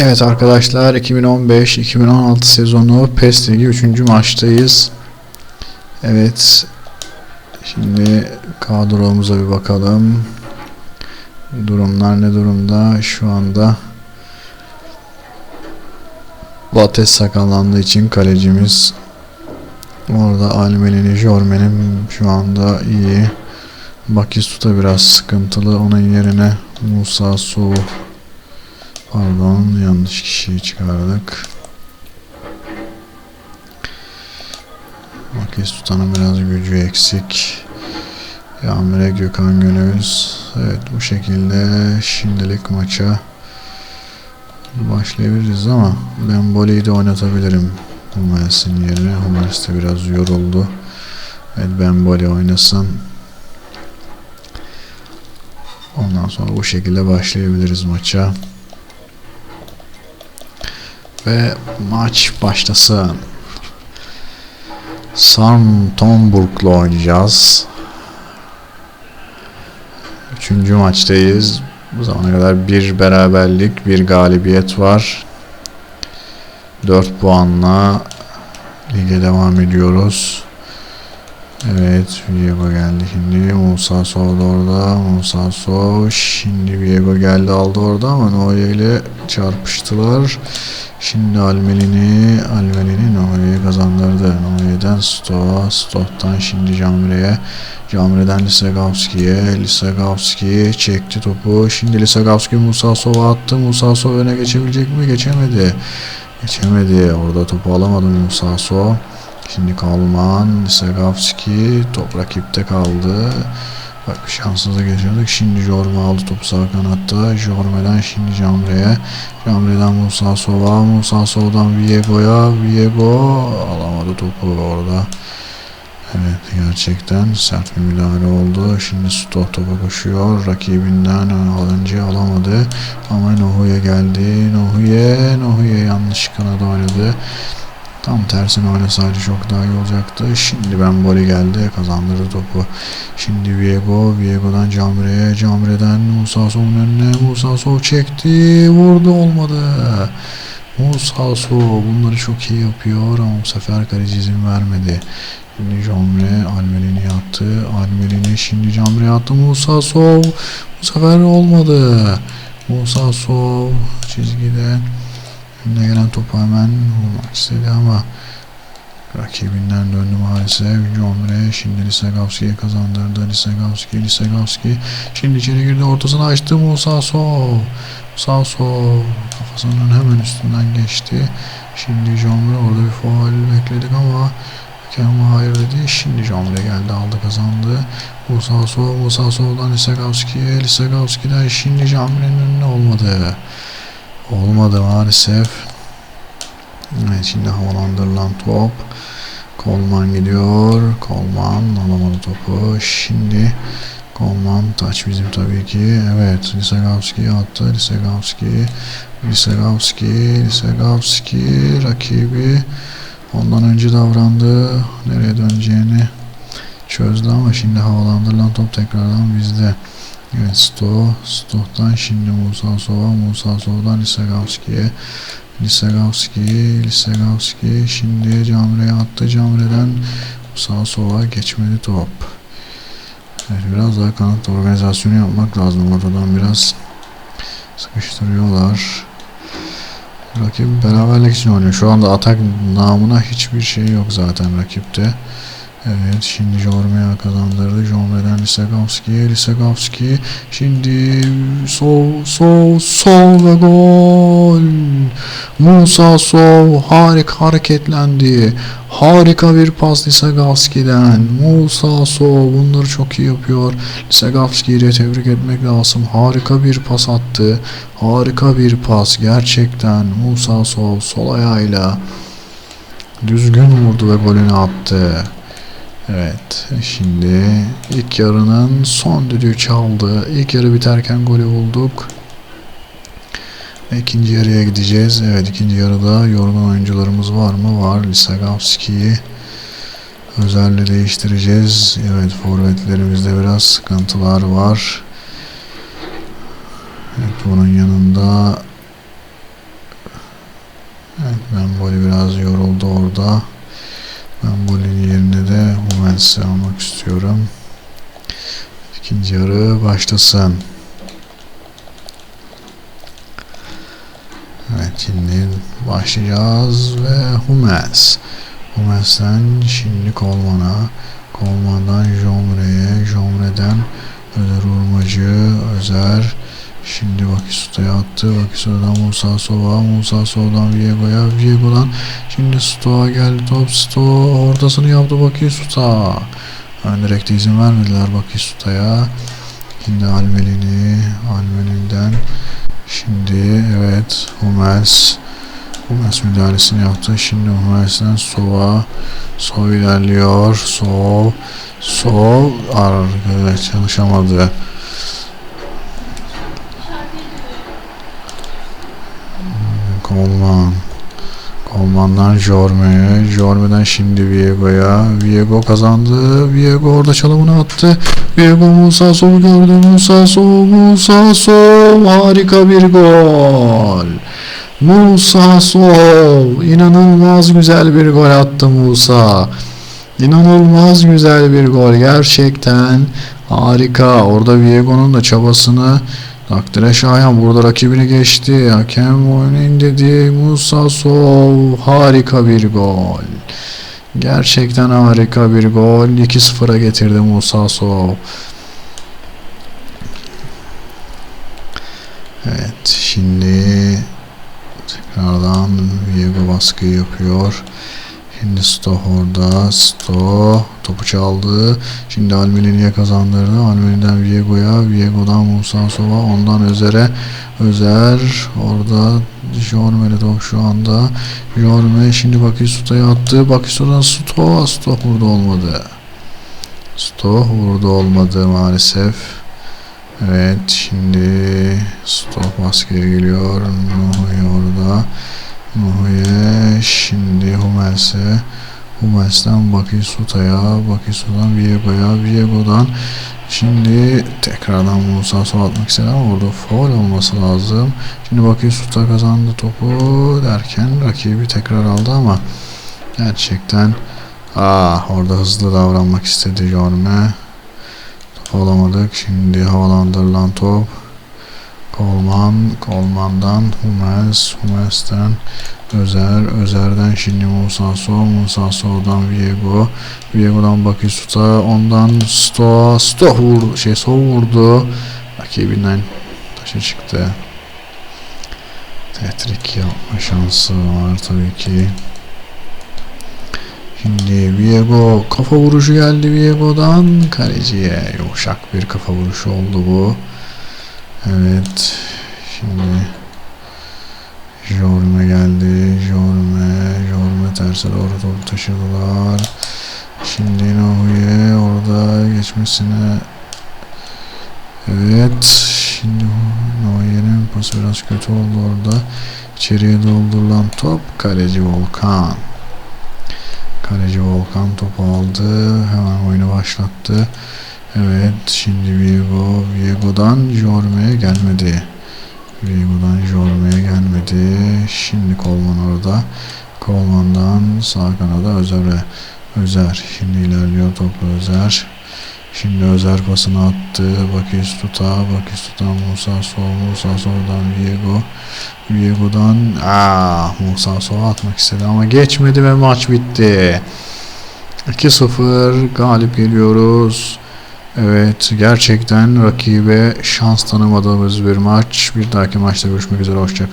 Evet arkadaşlar 2015-2016 sezonu PES Ligi 3. maçtayız. Evet. Şimdi kadromuza bir bakalım. Durumlar ne durumda? Şu anda Bates sakatlandığı için kalecimiz orada Almeli'nin Jormen'in şu anda iyi. Bakistuta biraz sıkıntılı. Onun yerine Musa Soğuk Pardon yanlış kişiyi çıkardık. Makis tutanın biraz gücü eksik. Yamire Gökhan Gönüz. Evet bu şekilde şimdilik maça başlayabiliriz ama ben Boli'yi de oynatabilirim. Hummels'in yerine. Hummels de biraz yoruldu. Evet ben Boli oynasam Ondan sonra bu şekilde başlayabiliriz maça. Ve maç başlasın. Santonburg'la oynayacağız. Üçüncü maçtayız. Bu zamana kadar bir beraberlik, bir galibiyet var. 4 puanla lige devam ediyoruz. Evet, Viego geldi şimdi. Musa Sol orada. Musa Sol. Şimdi Viego geldi aldı orada ama Noya ile çarpıştılar. Şimdi Almelini, Almelini Noya'yı kazandırdı. Noya'dan Stoğa, Stoğ'dan şimdi Camre'ye, Camre'den Lisagavski'ye, Lisagavski çekti topu. Şimdi Lisagavski Musa Sov'a attı. Musa Sov öne geçebilecek mi? Geçemedi. Geçemedi. Orada topu alamadı Musa Sov. Şimdi Kalman, Lisagavski top rakipte kaldı. Bak şansınıza geçirdik. Şimdi Jorme aldı topu sağ kanatta. Jorme'den şimdi Camre'ye. Camre'den Musa Sova. Musa Sova'dan Viego'ya. Viego alamadı topu orada. Evet gerçekten sert bir müdahale oldu. Şimdi Stok topa koşuyor. Rakibinden alınca alamadı. Ama Nohuye geldi. Nohuye. Nohuye yanlış kanada oynadı. Tam tersine oynasaydı çok daha iyi olacaktı. Şimdi ben Boli geldi. Kazandırdı topu. Şimdi Viego. Viego'dan Camre'ye. Camre'den Musa Sov'un önüne. Musa Sov çekti. Vurdu olmadı. Musa Sov bunları çok iyi yapıyor ama bu sefer kaleci izin vermedi. Şimdi Camre Almelini attı. Almelini şimdi Camre attı. Musa Sov. Bu sefer olmadı. Musa Sov çizgide Önüne gelen topu hemen vurmak istedi ama rakibinden döndü maalesef. Jomre şimdi Lisagavski'ye kazandırdı. Lisagavski, Lisagavski şimdi içeri girdi. Ortasını açtı Musa Sov. Musa Sov kafasının hemen üstünden geçti. Şimdi Jomre orada bir faal bekledik ama hakem hayır dedi. Şimdi Jomre geldi aldı kazandı. Musa Sov, Musa Sov'dan Lisagavski'ye, Lisagavski'den şimdi Jomre'nin önüne olmadı. Olmadı maalesef. Evet şimdi havalandırılan top. Kolman gidiyor. Kolman alamadı topu. Şimdi Kolman taç bizim tabii ki. Evet Lisagavski attı. Lisagavski Lisagavski Lisagavski rakibi ondan önce davrandı. Nereye döneceğini çözdü ama şimdi havalandırılan top tekrardan bizde. Evet Sto, Sto'dan şimdi Musa Sova, Musa Sova'dan Lisagavski'ye, Lisagavski, Lisagavski şimdi Camre'ye attı. Camre'den Musa Sova geçmedi top. Evet, biraz daha kanat organizasyonu yapmak lazım. Oradan biraz sıkıştırıyorlar. Rakip beraberlik için oynuyor. Şu anda atak namına hiçbir şey yok zaten rakipte. Evet şimdi Jorme'ye kazandırdı. Jorme'den Lisagavski'ye. Lisagavski şimdi sol sol sol ve gol. Musa Sol harika hareketlendi. Harika bir pas Lisagavski'den. Musa Sol bunları çok iyi yapıyor. Lisagavski'yi de tebrik etmek lazım. Harika bir pas attı. Harika bir pas gerçekten. Musa Sol sol ayağıyla düzgün vurdu ve golünü attı. Evet şimdi ilk yarının son düdüğü çaldı. İlk yarı biterken golü bulduk. İkinci yarıya gideceğiz. Evet ikinci yarıda yorgun oyuncularımız var mı? Var. Lisagavski'yi özellikle değiştireceğiz. Evet forvetlerimizde biraz sıkıntılar var. Evet bunun yanında yoruldu orada. Ben Bolin yerine de Hummels'i almak istiyorum. İkinci yarı başlasın. Evet şimdi başlayacağız ve Hummels. Hummels'ten şimdi Kolman'a. Kolman'dan Jomre'ye. Jomre'den Özer Urmacı. Özer. Şimdi Bakisuta'ya attı. Bakisuta'dan Musa Sova. Musa Sova'dan Viego'ya. Viego'dan şimdi Stoğa geldi top. Stoğa ortasını yaptı Bakisuta. Ön direkte izin vermediler Bakisuta'ya. Şimdi Almelini. Almeli'den Şimdi evet Hummels Hummels müdahalesini yaptı. Şimdi Hummels'den Sova Sov ilerliyor. Sov Sov arkadaş çalışamadı. Kolman Kolman'dan Jorme'ye Jorme'den şimdi Viego'ya. Viego kazandı Viego orada çalımını attı. Viego Musa Sov'u gördü Musa Sov Musa Sov harika bir gol. Musa Sov inanılmaz güzel bir gol attı Musa. İnanılmaz güzel bir gol gerçekten harika. Orada Viego'nun da çabasını Takdire şayan burada rakibini geçti. Hakem oyunu indirdi. Musa Sov harika bir gol. Gerçekten harika bir gol. 2-0'a getirdi Musa Sov. Evet şimdi tekrardan Viego baskı yapıyor. Şimdi Sto orada. Sto topu çaldı. Şimdi Almelini'ye kazandırdı. Almeli'den Viego'ya. Viego'dan Musa Sova. Ondan Özer'e. Özer. Orada Jorme'li top şu anda. Jorme şimdi Bakisuta'ya attı. Bakisuta'dan Sto. Sto burada olmadı. Sto burada olmadı maalesef. Evet şimdi Sto baskıya geliyor. Nuhi orada. Nuhi'ye şimdi Hummels'e Hummels'ten Bakisuta'ya Bakisuta'dan Viego'ya Viego'dan şimdi tekrardan Musa sol atmak istedi ama orada foul olması lazım. Şimdi Bakisuta kazandı topu derken rakibi tekrar aldı ama gerçekten ah orada hızlı davranmak istedi Jorme. Top alamadık. Şimdi havalandırılan top Kolman, Kolman'dan Hummels, Hummels'ten Özer, Özer'den şimdi Musa So, Musa So'dan Viego, Viego'dan Bakisuta, ondan Sto, Sto vurdu, şey So vurdu. Rakibinden taşı çıktı. Tetrik yapma şansı var tabii ki. Şimdi Viego kafa vuruşu geldi Viego'dan kaleciye. Yumuşak bir kafa vuruşu oldu bu. Evet. Şimdi Jorme geldi. Jorme. Jorme terse doğru topu taşıdılar. Şimdi Nohuye orada geçmesine Evet. Şimdi Nohuye'nin pası biraz kötü oldu orada. İçeriye doldurulan top kaleci Volkan. Kaleci Volkan topu aldı. Hemen oyunu başlattı. Evet şimdi Viego Viego'dan Jorme'ye gelmedi. Viego'dan Jorme'ye gelmedi. Şimdi Kolman orada. Kolman'dan sağ kanada Özer'e. Özer şimdi ilerliyor toplu Özer. Şimdi Özer pasını attı. Bakistuta, Bakistuta Musa Sol, Musa Sol'dan Viego. Viego'dan aa, Musa Sol'a atmak istedi ama geçmedi ve maç bitti. 2-0 galip geliyoruz. Evet gerçekten rakibe şans tanımadığımız bir maç. Bir dahaki maçta görüşmek üzere hoşçakalın.